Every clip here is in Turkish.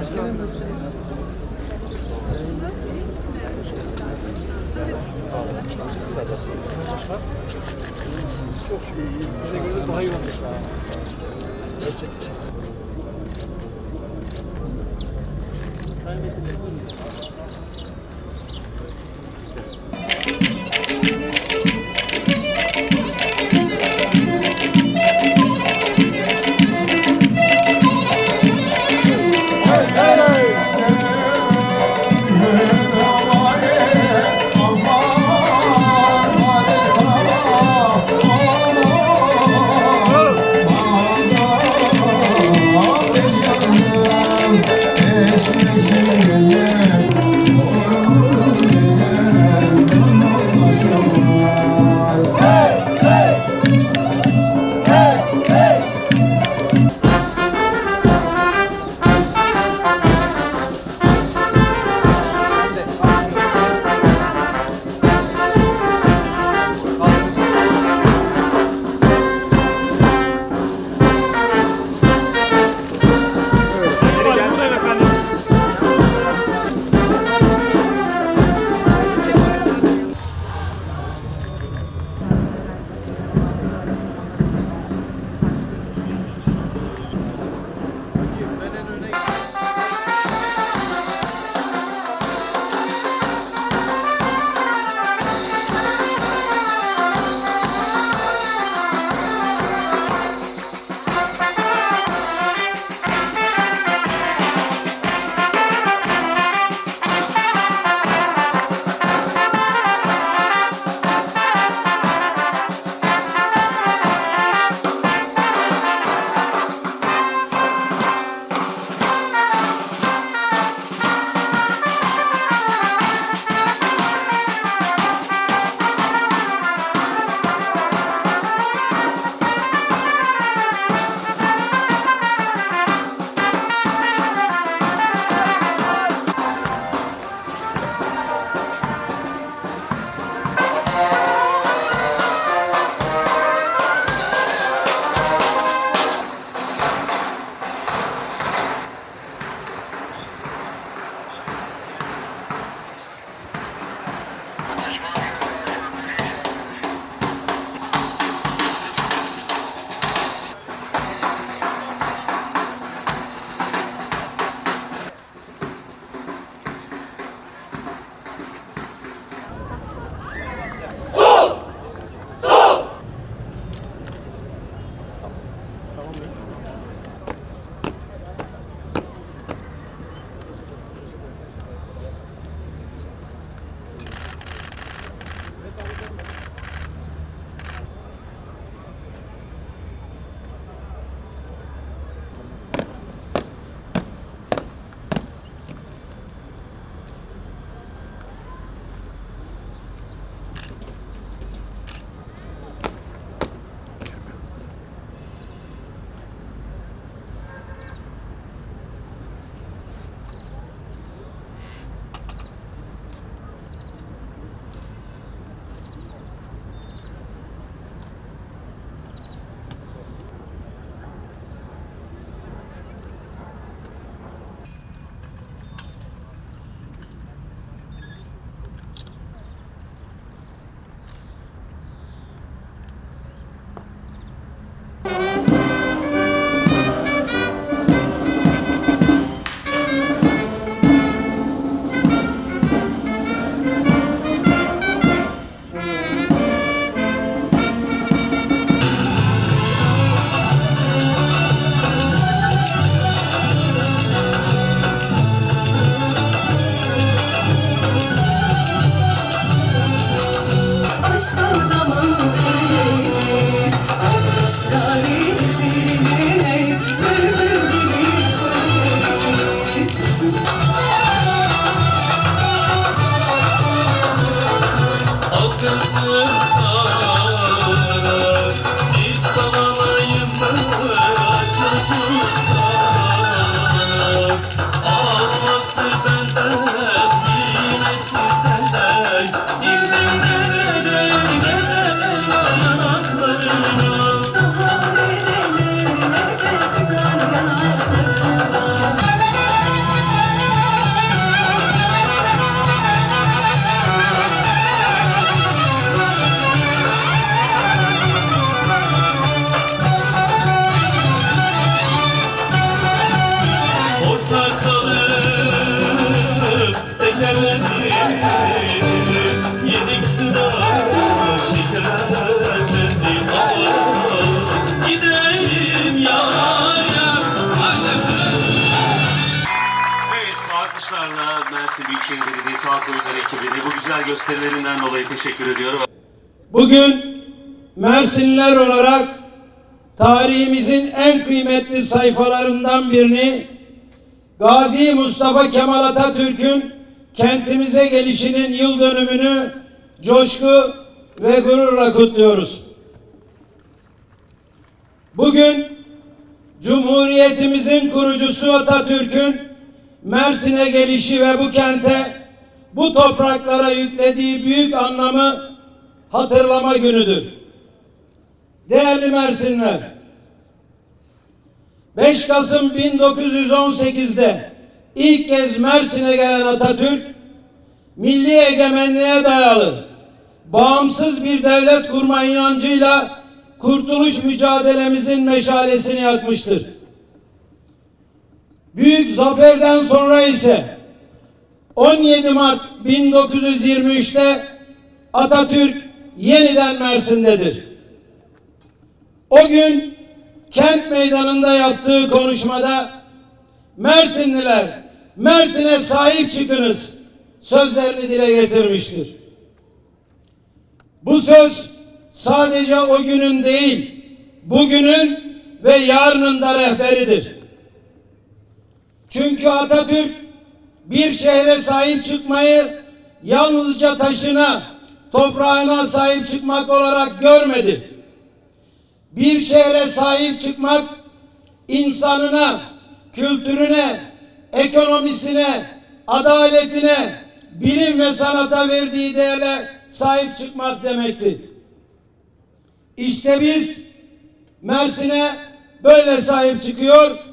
Başkanım nasılsınız? Çok iyi. Size göre daha iyi olmuş. Gerçekten. Yeah, yeah. Yalnızım ekibine bu güzel gösterilerinden dolayı teşekkür ediyorum. Bugün Mersinliler olarak tarihimizin en kıymetli sayfalarından birini Gazi Mustafa Kemal Atatürk'ün kentimize gelişinin yıl dönümünü coşku ve gururla kutluyoruz. Bugün Cumhuriyetimizin kurucusu Atatürk'ün Mersin'e gelişi ve bu kente, bu topraklara yüklediği büyük anlamı hatırlama günüdür. Değerli Mersinler, 5 Kasım 1918'de ilk kez Mersin'e gelen Atatürk, milli egemenliğe dayalı bağımsız bir devlet kurma inancıyla kurtuluş mücadelemizin meşalesini yakmıştır. Büyük zaferden sonra ise 17 Mart 1923'te Atatürk yeniden Mersin'dedir. O gün kent meydanında yaptığı konuşmada Mersinliler Mersin'e sahip çıkınız sözlerini dile getirmiştir. Bu söz sadece o günün değil, bugünün ve yarının da rehberidir. Çünkü Atatürk bir şehre sahip çıkmayı yalnızca taşına, toprağına sahip çıkmak olarak görmedi. Bir şehre sahip çıkmak insanına, kültürüne, ekonomisine, adaletine, bilim ve sanata verdiği değerle sahip çıkmak demektir. İşte biz Mersin'e böyle sahip çıkıyor,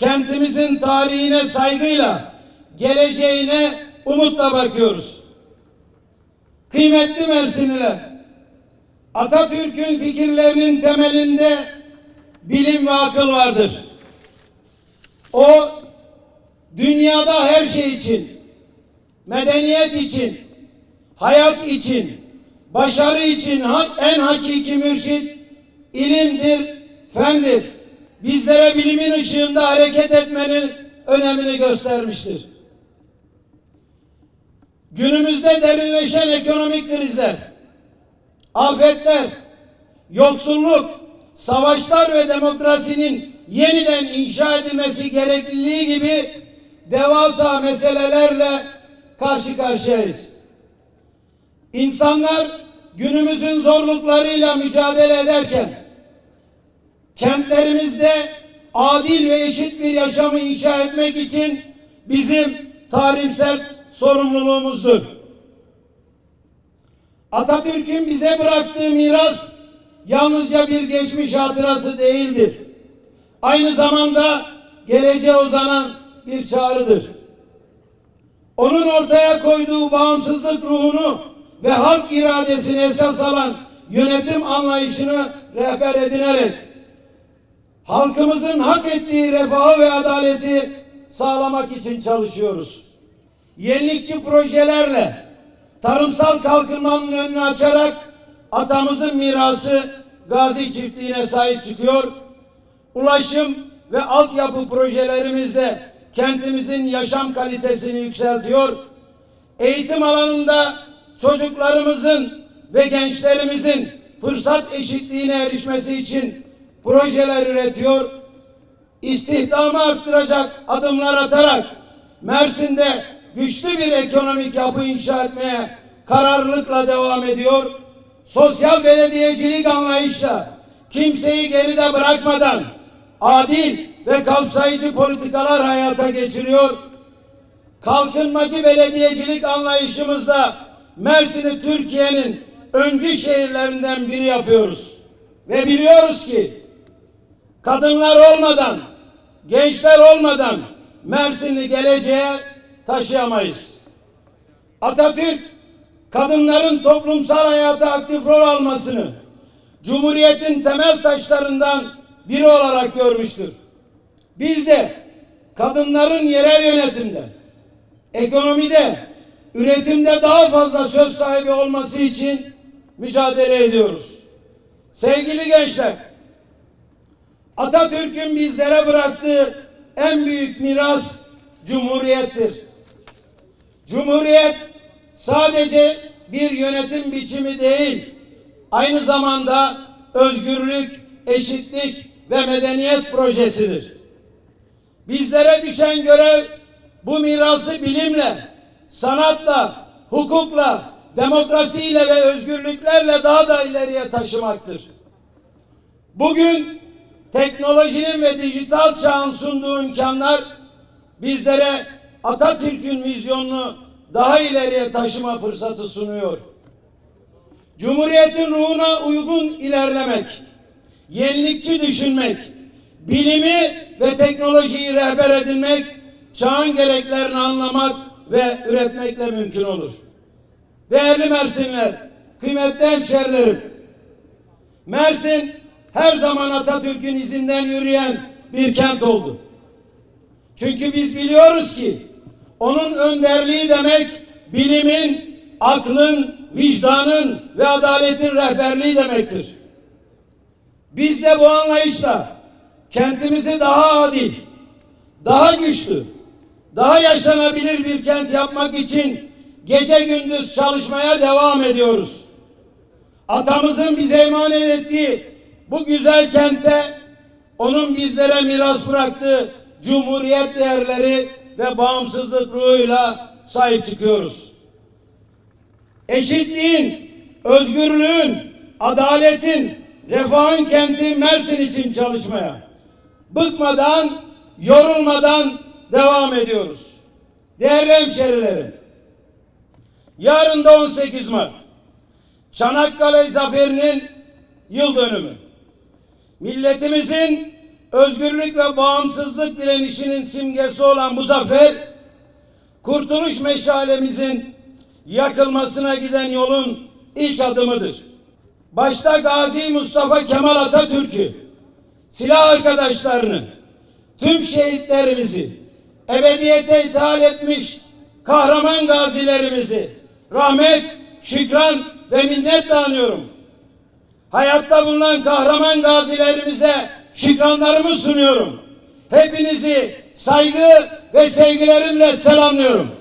kentimizin tarihine saygıyla, geleceğine umutla bakıyoruz. Kıymetli Mersinliler, Atatürk'ün fikirlerinin temelinde bilim ve akıl vardır. O dünyada her şey için, medeniyet için, hayat için, başarı için en hakiki mürşit ilimdir, fendir. Bizlere bilimin ışığında hareket etmenin önemini göstermiştir. Günümüzde derinleşen ekonomik krizler, afetler, yoksulluk, savaşlar ve demokrasinin yeniden inşa edilmesi gerekliliği gibi devasa meselelerle karşı karşıyayız. İnsanlar günümüzün zorluklarıyla mücadele ederken kentlerimizde adil ve eşit bir yaşamı inşa etmek için bizim tarihsel sorumluluğumuzdur. Atatürk'ün bize bıraktığı miras yalnızca bir geçmiş hatırası değildir. Aynı zamanda geleceğe uzanan bir çağrıdır. Onun ortaya koyduğu bağımsızlık ruhunu ve halk iradesini esas alan yönetim anlayışını rehber edinerek halkımızın hak ettiği refahı ve adaleti sağlamak için çalışıyoruz. Yenilikçi projelerle tarımsal kalkınmanın önünü açarak atamızın mirası Gazi çiftliğine sahip çıkıyor. Ulaşım ve altyapı projelerimizle kentimizin yaşam kalitesini yükseltiyor. Eğitim alanında çocuklarımızın ve gençlerimizin fırsat eşitliğine erişmesi için projeler üretiyor. İstihdamı arttıracak adımlar atarak Mersin'de güçlü bir ekonomik yapı inşa etmeye kararlılıkla devam ediyor. Sosyal belediyecilik anlayışla kimseyi geride bırakmadan adil ve kapsayıcı politikalar hayata geçiriyor. Kalkınmacı belediyecilik anlayışımızla Mersin'i Türkiye'nin öncü şehirlerinden biri yapıyoruz. Ve biliyoruz ki kadınlar olmadan, gençler olmadan Mersin'i geleceğe taşıyamayız. Atatürk kadınların toplumsal hayata aktif rol almasını Cumhuriyet'in temel taşlarından biri olarak görmüştür. Biz de kadınların yerel yönetimde, ekonomide, üretimde daha fazla söz sahibi olması için mücadele ediyoruz. Sevgili gençler, Atatürk'ün bizlere bıraktığı en büyük miras Cumhuriyettir. Cumhuriyet sadece bir yönetim biçimi değil, aynı zamanda özgürlük, eşitlik ve medeniyet projesidir. Bizlere düşen görev bu mirası bilimle, sanatla, hukukla, demokrasiyle ve özgürlüklerle daha da ileriye taşımaktır. Bugün teknolojinin ve dijital çağın sunduğu imkanlar bizlere Atatürk'ün vizyonunu daha ileriye taşıma fırsatı sunuyor. Cumhuriyetin ruhuna uygun ilerlemek, yenilikçi düşünmek, bilimi ve teknolojiyi rehber edinmek, çağın gereklerini anlamak ve üretmekle mümkün olur. Değerli Mersinler, kıymetli hemşerilerim, Mersin her zaman Atatürk'ün izinden yürüyen bir kent oldu. Çünkü biz biliyoruz ki onun önderliği demek bilimin, aklın, vicdanın ve adaletin rehberliği demektir. Biz de bu anlayışla kentimizi daha adil, daha güçlü, daha yaşanabilir bir kent yapmak için gece gündüz çalışmaya devam ediyoruz. Atamızın bize emanet ettiği bu güzel kente onun bizlere miras bıraktığı cumhuriyet değerleri ve bağımsızlık ruhuyla sahip çıkıyoruz. Eşitliğin, özgürlüğün, adaletin, refahın kenti Mersin için çalışmaya bıkmadan, yorulmadan devam ediyoruz. Değerli hemşerilerim, yarın da 18 Mart Çanakkale Zaferi'nin yıl dönümü. Milletimizin özgürlük ve bağımsızlık direnişinin simgesi olan bu zafer, kurtuluş meşalemizin yakılmasına giden yolun ilk adımıdır. Başta Gazi Mustafa Kemal Atatürk'ü, silah arkadaşlarını, tüm şehitlerimizi, ebediyete ithal etmiş kahraman gazilerimizi rahmet, şükran ve minnetle anıyorum. Hayatta bulunan kahraman gazilerimize şükranlarımı sunuyorum. Hepinizi saygı ve sevgilerimle selamlıyorum.